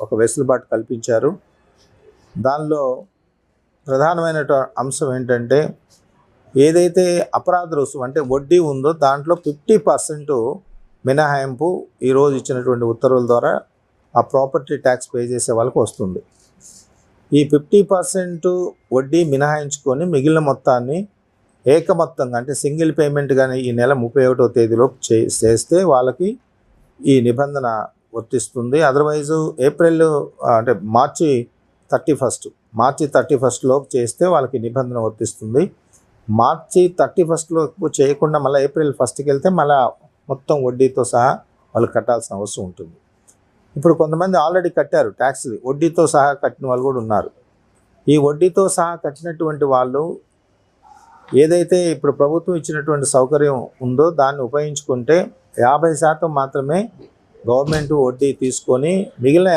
ఒక వెసులుబాటు కల్పించారు. దానిలో ప్రధానమైన అంశం ఏంటంటే ఏదైతే అపరాధ రుసుము అంటే వడ్డీ ఉందో దాంట్లో ఫిఫ్టీ పర్సెంట్ మినహాయింపు ఈరోజు ఇచ్చినటువంటి ఉత్తర్వుల ద్వారా ఆ ప్రాపర్టీ ట్యాక్స్ పే చేసే వాళ్ళకి వస్తుంది. ఈ ఫిఫ్టీ పర్సెంట్ వడ్డీ మినహాయించుకొని మిగిలిన మొత్తాన్ని ఏకమొత్తంగా అంటే సింగిల్ పేమెంట్ కానీ ఈ నెల ముప్పై ఒకటో తేదీలోపు చే చేస్తే వాళ్ళకి ఈ నిబంధన వర్తిస్తుంది అదర్వైజ్ ఏప్రిల్ అంటే March thirty first March thirty first లోపు చేస్తే వాళ్ళకి నిబంధన వర్తిస్తుంది. మార్చి థర్టీ ఫస్ట్లోపు చేయకుండా మళ్ళీ ఏప్రిల్ ఫస్ట్కి వెళ్తే మళ్ళీ మొత్తం వడ్డీతో సహా వాళ్ళు కట్టాల్సిన అవసరం ఉంటుంది. ఇప్పుడు కొంతమంది ఆల్రెడీ కట్టారు ట్యాక్స్లు వడ్డీతో సహా కట్టిన వాళ్ళు కూడా ఉన్నారు. ఈ వడ్డీతో సహా కట్టినటువంటి వాళ్ళు ఏదైతే ఇప్పుడు ప్రభుత్వం ఇచ్చినటువంటి సౌకర్యం ఉందో దాన్ని ఉపయోగించుకుంటే యాభై శాతం మాత్రమే గవర్నమెంట్ వడ్డీ తీసుకొని మిగిలిన